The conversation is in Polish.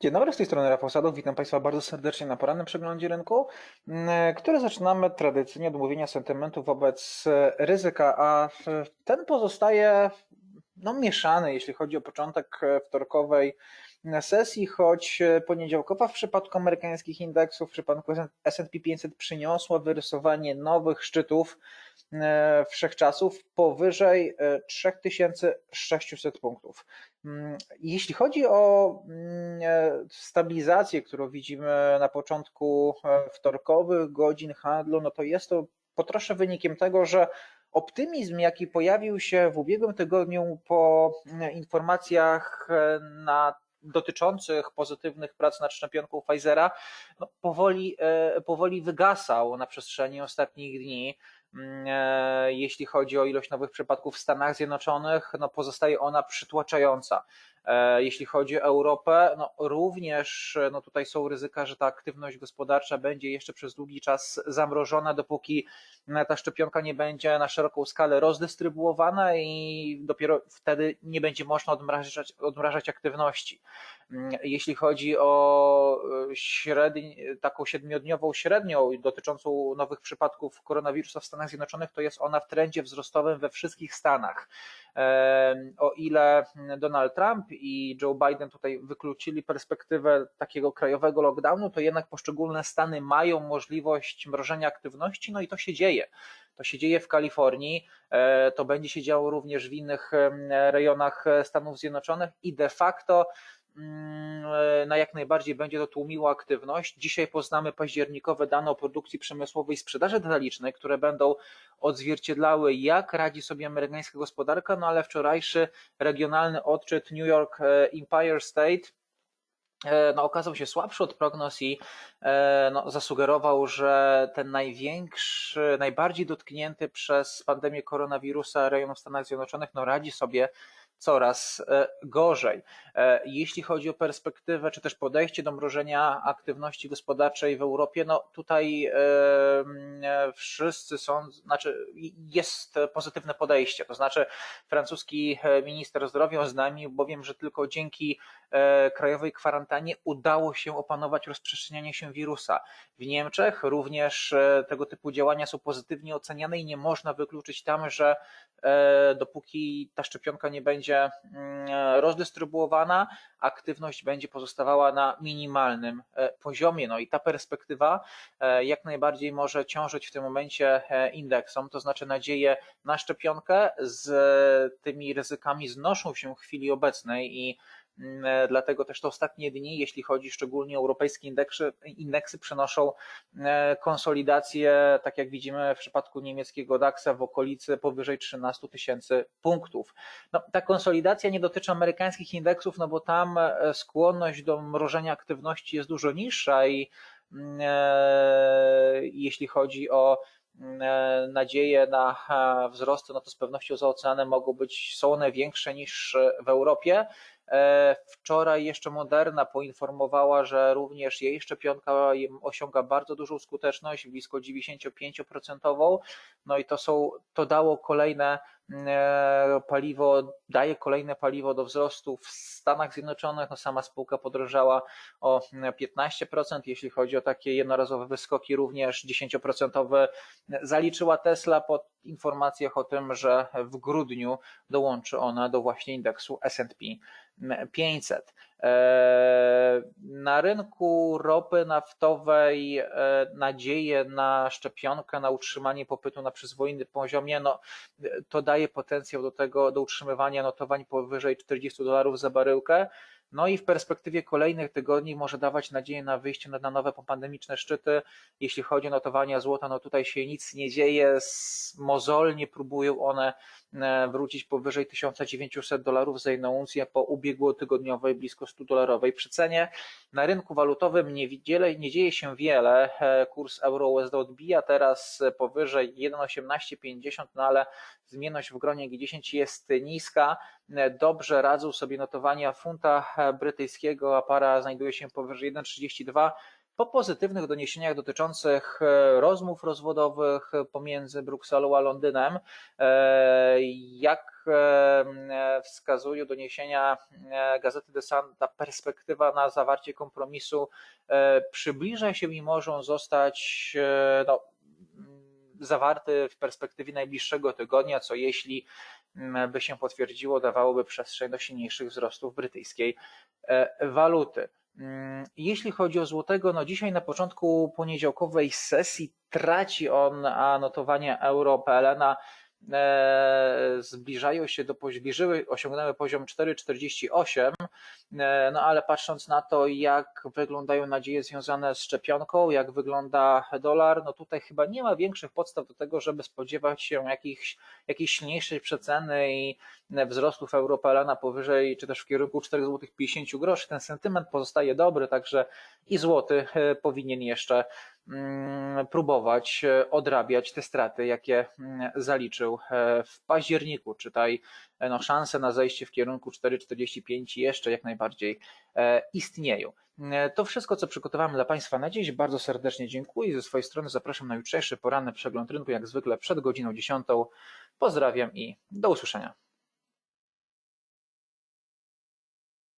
Dzień dobry, z tej strony Rafał Sadow. Witam Państwa bardzo serdecznie na porannym przeglądzie rynku, mm, który zaczynamy tradycyjnie od mówienia sentymentu wobec ryzyka, a ten pozostaje no, mieszany, jeśli chodzi o początek wtorkowej sesji, choć poniedziałkowa w przypadku amerykańskich indeksów, w przypadku S&P 500 przyniosła wyrysowanie nowych szczytów e, wszechczasów powyżej 3600 e, punktów. Mm, jeśli chodzi o mm, e, stabilizację, którą widzimy na początku wtorkowych godzin handlu, no to jest to po trosze wynikiem tego, że optymizm, jaki pojawił się w ubiegłym tygodniu po informacjach na dotyczących pozytywnych prac nad szczepionką Pfizera no, powoli, e, powoli wygasał na przestrzeni ostatnich dni. Mm, e, jeśli chodzi o ilość nowych przypadków w Stanach Zjednoczonych, no pozostaje ona przytłaczająca. E, jeśli chodzi o Europę, no również no tutaj są ryzyka, że ta aktywność gospodarcza będzie jeszcze przez długi czas zamrożona, dopóki ta szczepionka nie będzie na szeroką skalę rozdystrybuowana i dopiero wtedy nie będzie można odmrażać, odmrażać aktywności. Mm, jeśli chodzi o e, średni, taką siedmiodniową średnią dotyczącą nowych przypadków koronawirusa w Stanach Zjednoczonych, to jest ona w trendzie wzrostowym we wszystkich Stanach. O ile Donald Trump i Joe Biden tutaj wykluczyli perspektywę takiego krajowego lockdownu, to jednak poszczególne stany mają możliwość mrożenia aktywności, no i to się dzieje. To się dzieje w Kalifornii, e, to będzie się działo również w innych rejonach Stanów Zjednoczonych i de facto na jak najbardziej będzie to tłumiło aktywność. Dzisiaj poznamy październikowe dane o produkcji przemysłowej i sprzedaży detalicznej, które będą odzwierciedlały, jak radzi sobie amerykańska gospodarka, no ale wczorajszy regionalny odczyt New York e, Empire State e, no, okazał się słabszy od prognoz i e, no, zasugerował, że ten największy, najbardziej dotknięty przez pandemię koronawirusa rejon w Stanach Zjednoczonych no, radzi sobie coraz e, gorzej. E, jeśli chodzi o perspektywę, czy też podejście do mrożenia aktywności gospodarczej w Europie, no tutaj e, wszyscy są, znaczy jest pozytywne podejście, to znaczy francuski minister zdrowia oznajmił bowiem, że tylko dzięki krajowej kwarantannie udało się opanować rozprzestrzenianie się wirusa. W Niemczech również tego typu działania są pozytywnie oceniane i nie można wykluczyć tam, że dopóki ta szczepionka nie będzie będzie mm, rozdystrybuowana, aktywność będzie pozostawała na minimalnym e, poziomie. No i ta perspektywa e, jak najbardziej może ciążyć w tym momencie e, indeksom, to znaczy nadzieje na szczepionkę z tymi ryzykami znoszą się w chwili obecnej i dlatego też te ostatnie dni, jeśli chodzi szczególnie o europejskie indeksy, indeksy przenoszą e, konsolidację, tak jak widzimy w przypadku niemieckiego DAX-a w okolicy powyżej 13 tysięcy punktów. No, ta konsolidacja nie dotyczy amerykańskich indeksów, no bo tam e, skłonność do mrożenia aktywności jest dużo niższa i mm, jeśli chodzi o mm, nadzieje na wzrosty, no to z pewnością za oceanem mogą być, są one większe niż w Europie. E, wczoraj jeszcze Moderna poinformowała, że również jej szczepionka osiąga bardzo dużą skuteczność, blisko 95%. No i to są, to dało kolejne e, paliwo, daje kolejne paliwo do wzrostu w Stanach Zjednoczonych. No sama spółka podrożała o 15%, jeśli chodzi o takie jednorazowe wyskoki, również 10% zaliczyła Tesla po informacjach o tym, że w grudniu dołączy ona do właśnie indeksu S&P 500. E, na rynku ropy naftowej e, nadzieje na szczepionkę, na utrzymanie popytu na przyzwoitym poziomie, no, to daje potencjał do tego, do utrzymywania notowań powyżej 40 dolarów za baryłkę. No i w perspektywie kolejnych tygodni może dawać nadzieję na wyjście na, nowe popandemiczne szczyty. Jeśli chodzi o notowania złota, no tutaj się nic nie dzieje, mozolnie próbują one wrócić powyżej 1900 dolarów za jedną uncję po ubiegłotygodniowej blisko 100 dolarowej przecenie. Na rynku walutowym nie, nie dzieje się wiele. E, kurs euro-USD odbija teraz powyżej 1,1850, no ale zmienność w gronie G10 jest niska. E, dobrze radzą sobie notowania funta brytyjskiego, a para znajduje się powyżej 1,32. Po pozytywnych doniesieniach dotyczących e, rozmów rozwodowych pomiędzy Brukselą a Londynem, e, jak e, wskazują doniesienia Gazety The Sun, ta perspektywa na zawarcie kompromisu przybliża się i może zostać no, zawarty w perspektywie najbliższego tygodnia, co jeśli by się potwierdziło, dawałoby przestrzeń do silniejszych wzrostów brytyjskiej waluty. Jeśli chodzi o złotego, no dzisiaj na początku poniedziałkowej sesji traci on, a notowanie euro PLN zbliżają się do, zbliżyły, osiągnęły poziom 4,48, e, no ale patrząc na to, jak wyglądają nadzieje związane z szczepionką, jak wygląda dolar, no tutaj chyba nie ma większych podstaw do tego, żeby spodziewać się jakichś, jakiejś silniejszej przeceny i wzrostów europelana powyżej, czy też w kierunku 4,50 zł. Ten sentyment pozostaje dobry, także i złoty e, powinien jeszcze próbować e, odrabiać te straty, jakie mm, zaliczył e, w październiku. Czytaj, e, no, szanse na zejście w kierunku 4,45 jeszcze jak najbardziej istnieją. To wszystko, co przygotowałem dla Państwa na dziś. Bardzo serdecznie dziękuję. Ze swojej strony zapraszam na jutrzejszy poranny przegląd rynku, jak zwykle przed godziną 10. Pozdrawiam i do usłyszenia.